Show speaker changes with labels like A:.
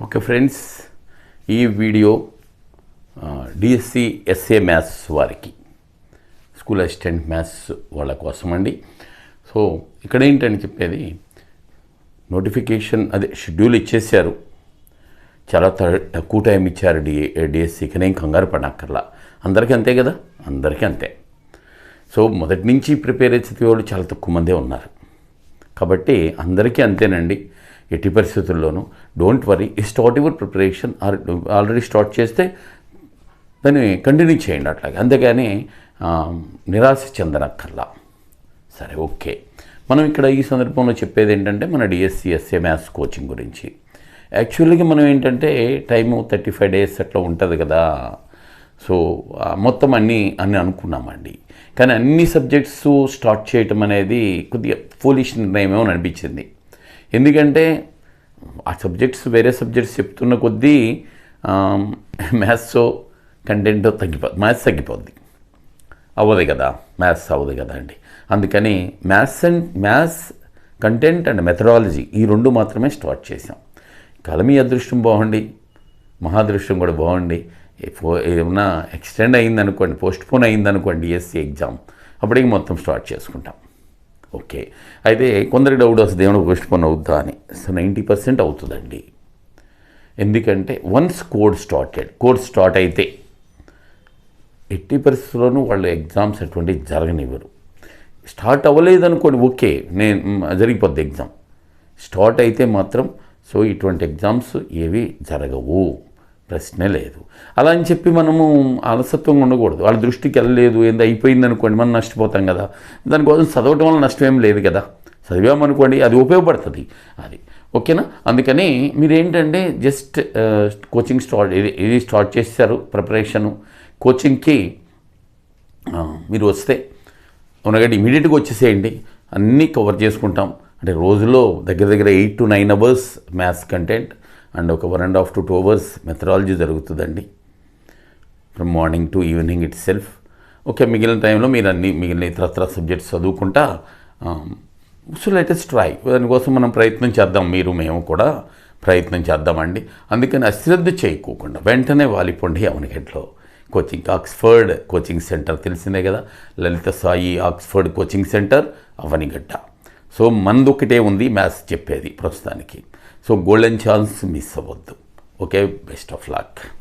A: Okay friends ఈ video DSC SA maths వారికి school assistant maths వాళ్ళ కోసం అండి సో ఇక్కడ ఏంటని చెప్పేది నోటిఫికేషన్ అదే షెడ్యూల్ ఇచ్చేసారు చాలా తక్కువ టైం ఇచ్చారు డి డిఎస్సికి నేను కంగారు పడక్కర్లా అందరికీ అంతే కదా? అందరికీ అంతే. సో మొదటి నుంచి ప్రిపేర్ అయ్యే చదివే వాళ్ళు చాలా తక్కువ మందే ఉన్నారు. కాబట్టి అందరికీ అంతేనండి. ఎట్టి పరిస్థితుల్లోనూ. Don't worry start your preparation already start చేస్తే దాన్ని కంటిన్యూ చేయండి అట్లాగే. అంతేగాని నిరాశ చెందనక్కర్లా. సరే ఓకే. మనం ఇక్కడ ఈ సందర్భంలో చెప్పేది ఏంటంటే మన డిఎస్సిఎస్ఏ మ్యాథ్స్ కోచింగ్ గురించి. యాక్చువల్గా మనం ఏంటంటే టైము థర్టీ ఫైవ్ డేస్ అట్లా ఉంటుంది కదా. సో మొత్తం అన్నీ అని అనుకున్నామండి. కానీ అన్ని సబ్జెక్ట్స్ స్టార్ట్ చేయటం అనేది కొద్దిగా ఫోలిష్ నిర్ణయమేమో అనిపించింది. ఎందుకంటే ఆ సబ్జెక్ట్స్ వేరే సబ్జెక్ట్స్ చెప్తున్న కొద్దీ మ్యాథ్స్ కంటెంట్ తగ్గిపోద్ది మ్యాథ్స్ తగ్గిపోద్ది. అవ్వదు కదా మ్యాథ్స్ అవ్వదు కదా అండి. అందుకని maths and maths content and methodology ఈ రెండు మాత్రమే స్టార్ట్ చేసాం కలమి అదృష్టం బాగుండి మహాదృష్టం కూడా బాగుండి. ఫో ఏమన్నా ఎక్స్టెండ్ అయిందనుకోండి పోస్ట్ పోన్ అయిందనుకోండి డిఎస్సి ఎగ్జామ్ అప్పటికి మొత్తం స్టార్ట్ చేసుకుంటాం. ఓకే. అయితే కొందరికి డౌట్ వస్తుంది ఏమైనా పోస్ట్ అవుద్దా అని. సో నైంటీ పర్సెంట్ అవుతుందండి. ఎందుకంటే once code started code start అయితే ఎట్టి పరిస్థితుల్లోనూ వాళ్ళు ఎగ్జామ్స్ అటువంటివి జరగనివ్వరు. స్టార్ట్ అవ్వలేదనుకోండి ఓకే నేను జరిగిపోద్ది ఎగ్జామ్ స్టార్ట్ అయితే మాత్రం సో ఇటువంటి ఎగ్జామ్స్ ఏవి జరగవు. ప్రశ్నే లేదు. అలా అని చెప్పి మనము అలసత్వంగా ఉండకూడదు. వాళ్ళ దృష్టికి వెళ్ళలేదు ఏంది అయిపోయింది అనుకోండి మనం నష్టపోతాం కదా. దానికోసం చదవటం వల్ల నష్టం ఏం లేదు కదా. చదివామనుకోండి అది ఉపయోగపడుతుంది. అది. ఓకేనా? అందుకని మీరేంటంటే జస్ట్ కోచింగ్ స్టార్ట్ ఇది ఇది స్టార్ట్ చేశారు ప్రిపరేషను. కోచింగ్కి మీరు వస్తే అవునగండి ఇమీడియట్గా వచ్చేసేయండి. అన్నీ కవర్ చేసుకుంటాం. అంటే రోజులో దగ్గర దగ్గర eight to nine hours maths content. And ఒక one and half to two hours methodology జరుగుతుందండి. From morning to evening itself okay మిగిలిన టైంలో మీరు అన్ని మిగిలిన ఇతరత్ర సబ్జెక్ట్స్ చదువుకుంటా సో లేటెస్ట్ ట్రై దానికోసం మనం ప్రయత్నం చేద్దాం. మీరు మేము కూడా ప్రయత్నం చేద్దామండి. అందుకని అశ్రద్ధ చేయకోకుండా వెంటనే వాలిపోండి అవనిగడ్లో కోచింగ్ ఆక్స్ఫర్డ్ కోచింగ్ సెంటర్ తెలిసిందే కదా? Lalitha Sai Oxford coaching centre Avanigadda so మనది ఉంది మ్యాథ్స్ చెప్పేది ప్రస్తుతానికి. సో గోల్డెన్ ఛాన్స్ మిస్ అవ్వద్దు. Okay best of luck.